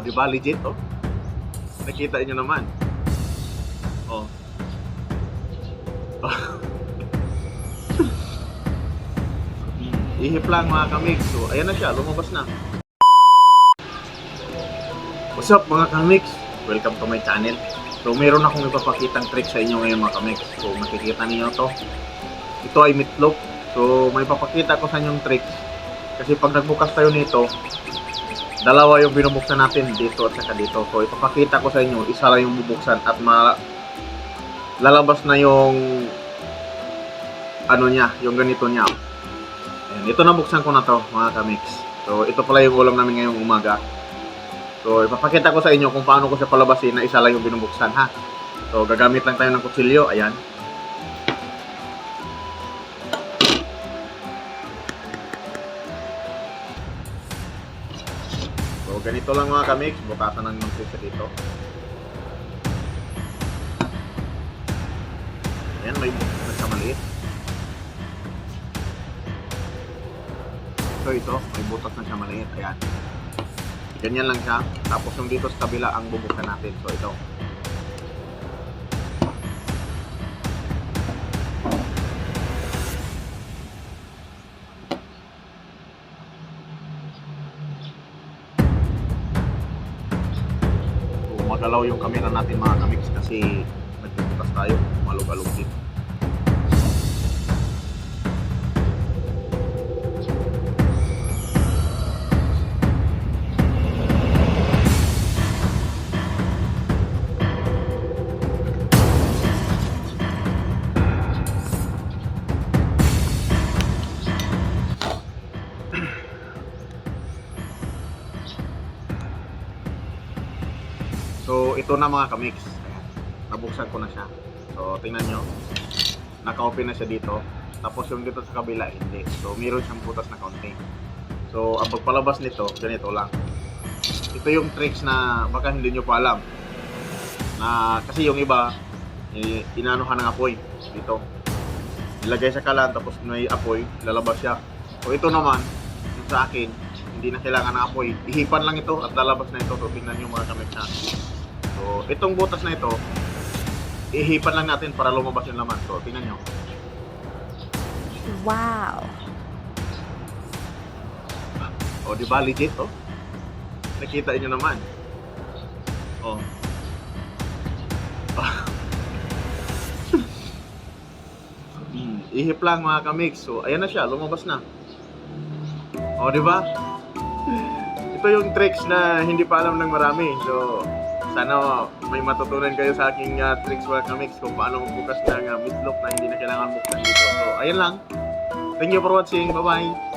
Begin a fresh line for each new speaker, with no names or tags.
O, di ba? Legit, oh. Nakita nyo naman. Oh. Ihip lang mga kamig. So, ayan na siya. Lumabas na. What's up mga kamix? Welcome to my channel. So, meron akong ipapakitang trick sa inyo ngayon mga kamix. So, makikita niyo to. Ito ay meatloaf. So, may papakita ko sa inyong tricks. Kasi pag nagbukas tayo nito, dalawa yung binubuksan natin dito at saka dito. So, ipapakita ko sa inyo, isa lang yung bubuksan at ma lalabas na yung ano niya, yung ganito niya. Ayan, ito nabuksan ko na to, mga kamix. So, ito pala yung ulam namin ngayong umaga. So, ipapakita ko sa inyo kung paano ko siya palabasin na isa lang yung binubuksan, ha? So, gagamit lang tayo ng kutsilyo. Ayan. Ganito lang mga kamix. Butasan ng siya dito. Ayan, may butas na siya maliit. So, ito, may butas na siya maliit. Ayan. Ganyan lang siya. Tapos yung dito sa kabila ang bubuksan natin. So, ito. Magalaw yung camera natin mga kamix kasi nagbubukas tayo. Malug-alog So, ito na mga kamix. Ayan. Nabuksan ko na siya. So, tingnan nyo. Naka-open na siya dito. Tapos yung dito sa kabila, hindi. So, meron siyang butas na kaunti. So, ang pagpalabas nito, ganito lang. Ito yung tricks na baka hindi nyo pa alam. Na, kasi yung iba, eh, inanuhan ng apoy dito. Ilagay sa kalan, tapos may apoy, lalabas siya. So, ito naman, sa akin, hindi na kailangan ng apoy. Ihipan lang ito at lalabas na ito. So, tingnan nyo mga kamix na. So, itong butas na ito, ihipan lang natin para lumabas yung laman. So, tingnan nyo.
Wow.
O, di ba? Legit, oh. Nakita nyo naman. Oh. Hmm, ihip lang mga kamix. So, ayan na siya. Lumabas na. O, di ba? Ito yung tricks na hindi pa alam ng marami. So, sana may matutunan kayo sa aking uh, tricks mga kamix kung paano magbukas ng uh, meatloaf na hindi na kailangan buksan dito. So, ayan lang. Thank you for watching. Bye-bye.